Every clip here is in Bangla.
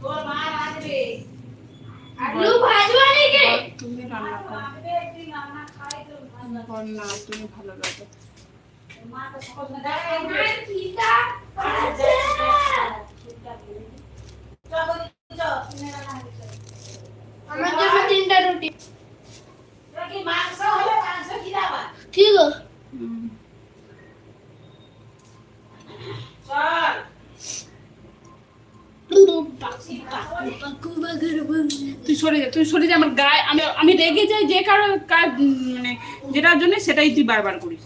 তোর মা রাঁধবে আলু ভাজবা নাকি? তুমি আমার জন্য তিনটা রুটি। ঠিক আছে সরে যা, তুই সরে যা, আমার গায়ে, আমি আমি রেগে যাই যে কারও কাজ মানে যেটার জন্য সেটাই তুই বারবার করিস।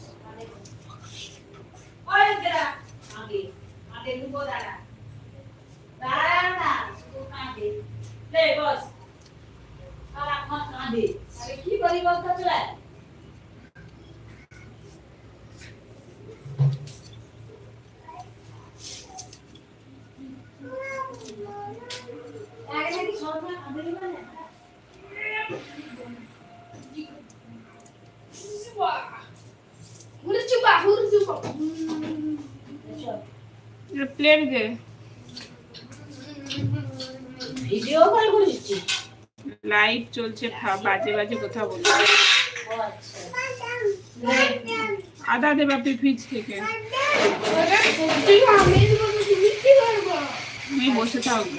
কি করি চলে প্লেট দে ভিডিও কল করিস লাইট চলছে বাজে বাজে কথা বলছে। আদা দে বাপি ফ্রিজ থেকে। আমি বসে থাকব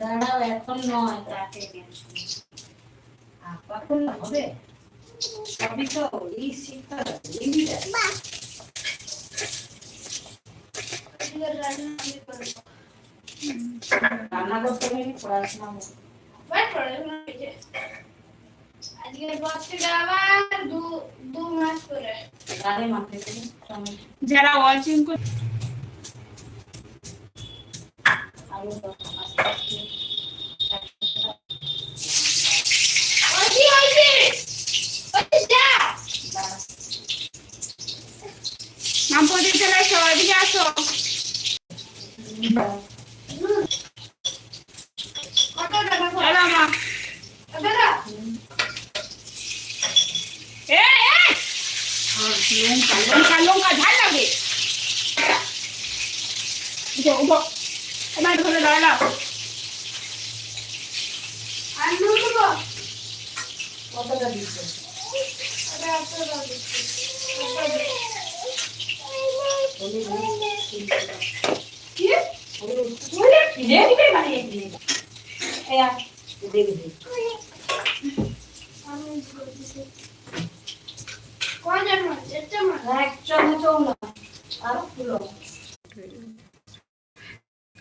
দাঁড়াও এখন নয় রাতে কখন হবে। সবই তো এই শিক্ষা রান্না করতে গেলে পড়াশোনা যারা ওয়াচিং কর নাম পড়ে চলে এসো এদিকে আসো কত টাকা চলো মা দাদা এ এ লঙ্কা লঙ্কা লঙ্কা ঝাল লাগে উঠো উঠো তোমার ধরে দাঁড়াও আর নুন দেবো কতটা দিচ্ছে আরে এত দাও কি দেখবে মানে এই আর দেখবে আমি বলছি কয় জানো চেষ্টা মার এক আর ফুলো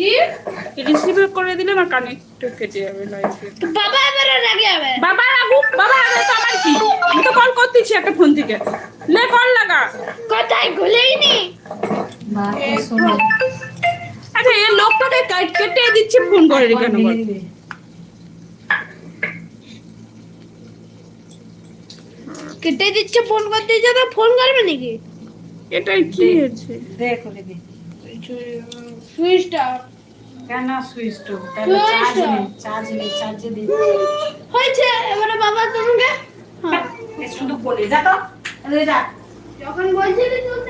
কি? রিসিভ করে দিলে আমার কানেক্ট কেটে যাবে তো বাবা রেগে বাবা বাবা রাগে তো আমার কি? আমি তো কল করতেছি একটা ফোন থেকে। লে কল লাগা। কোথায় নি আচ্ছা এই লোকটাকে কেটে দিচ্ছে ফোন করে কেন? কেটে দিচ্ছে ফোন করতে দিচ্ছে তো ফোন করবে নাকি? এটাই কি হয়েছে? দেখো দেখি সুইচটা কেন সুইচ টু চার্জ নেই চার্জ নেই চার্জে দিই হয়েছে এবারে বাবা তোমাকে? হ্যাঁ। শুধু বলে যা তো। যা। যখন বলছিলি তো তুলিনি